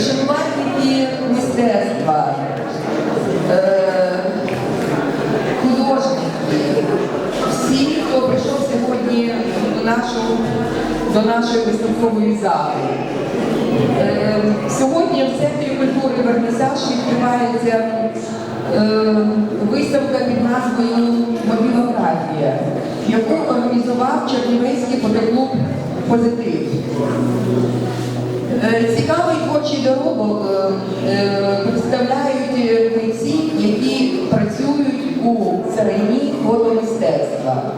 шанувальники мистецтва, е, художники, всі, хто прийшов сьогодні до нашого, до нашої виставкової зали. Е, Сьогодні в Центрі культури Вернисаж відкривається е, виставка під назвою Мобілографія, яку організував Чернівецький фотоклуб Позитив. Цікавий творчий доробок е, е, представляють е, митці, які працюють у царині фотомистецтва.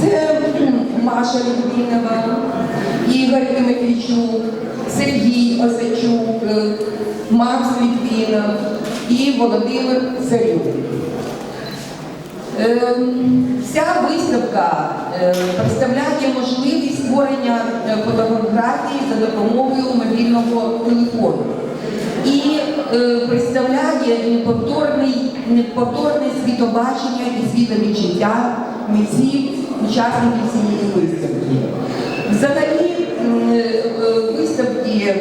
Це Маша Літвінова, Ігор Тимофійчук, Сергій Осачук, Макс Літвінов і Володимир Царюк. Ця виставка е, представляє можливість створення е, фотографії за допомогою мобільного телефону і е, представляє неповторне світобачення і світовідчуття митців, учасників цієї виставки. Взагалі, виставки,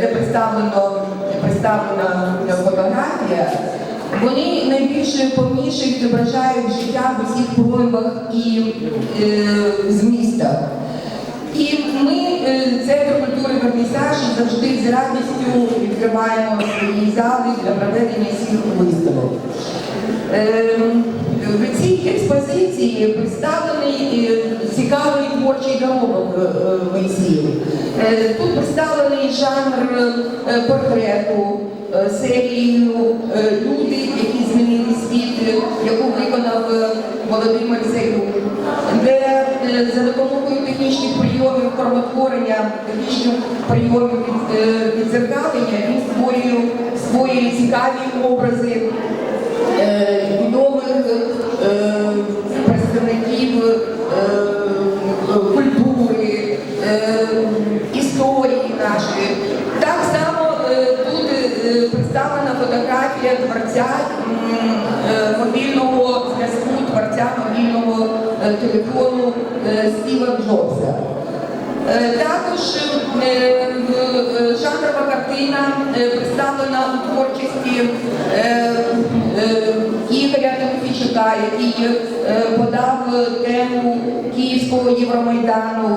де представлено, представлена фотографія, вони найбільше повніше відображають життя в усіх проявах і е, змістах. І ми, е, Центр культури Вернісаж, завжди з радістю відкриваємо свої зали для проведення всіх виставок. Е, В цій експозиції представлений е, цікавий творчий доробок е, митців. Е, Тут представлений жанр е, портрету, серію е, люди, які змінили світ, е, яку виконав е, Володимир Заюк, де е, за допомогою технічних прийомів формотворення, технічних прийомів від- е, відзеркалення він створює, створює цікаві образи мобільного зв'язку, творця мобільного е, телефону е, Стіва Джобса. Е, Також е, е, жанрова картина е, представлена у творчості е, е, Ігоря Тимофійчука, який е, подав тему Київського Євромайдану,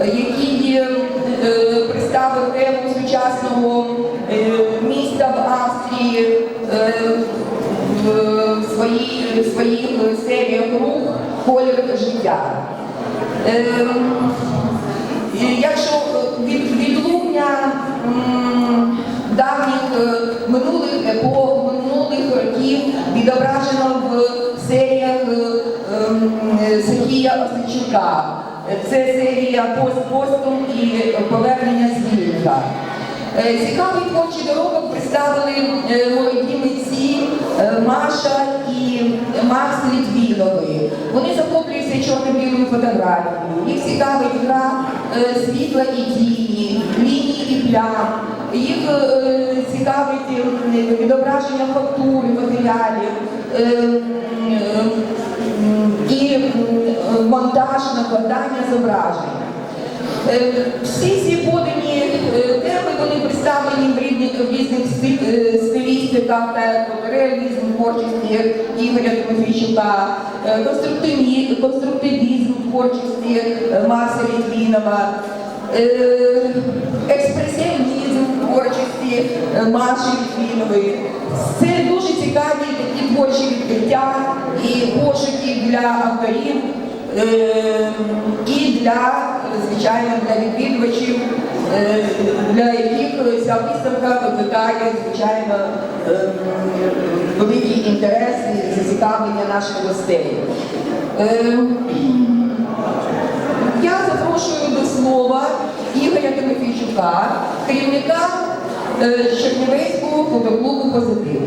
е, який е, представив тему сучасного е, міста в Австрії е, в своїй- своїх серіях рух колір життя. Ем, Якщо від, відлуння давніх е, минулих епох, минулих років відображено в серіях е, ем, Сергія Осичука. Це серія «Пост-постум» і повернення з Е, Цікавий творчий доробок представили е, молоді Макс Літвінові. Вони захоплюються чорно-білою фотографією. Їх цікавить гра е, світла і тіні, лінії і плям. Їх е, цікавить е, відображення фактури, матеріалів. і монтаж накладання зображень. Е, Всі ці подані теми вони представлені в різних, в різних сти- е, стилістиках, так, от реалізм творчості Ігоря Тимофійчука, е, конструктивізм творчості е, Макса Літвінова, е, експресіонізм творчості Маші Літвінової. Це дуже цікаві такі творчі відкриття і пошуки для авторів. І для, звичайно, для відвідувачів, для яких ця виставка викликає, звичайно, е, великий інтерес і зацікавлення наших гостей. Е, Я запрошую до слова Ігоря Тимофійчука, керівника е, Чернівецького фотоклубу «Позитив».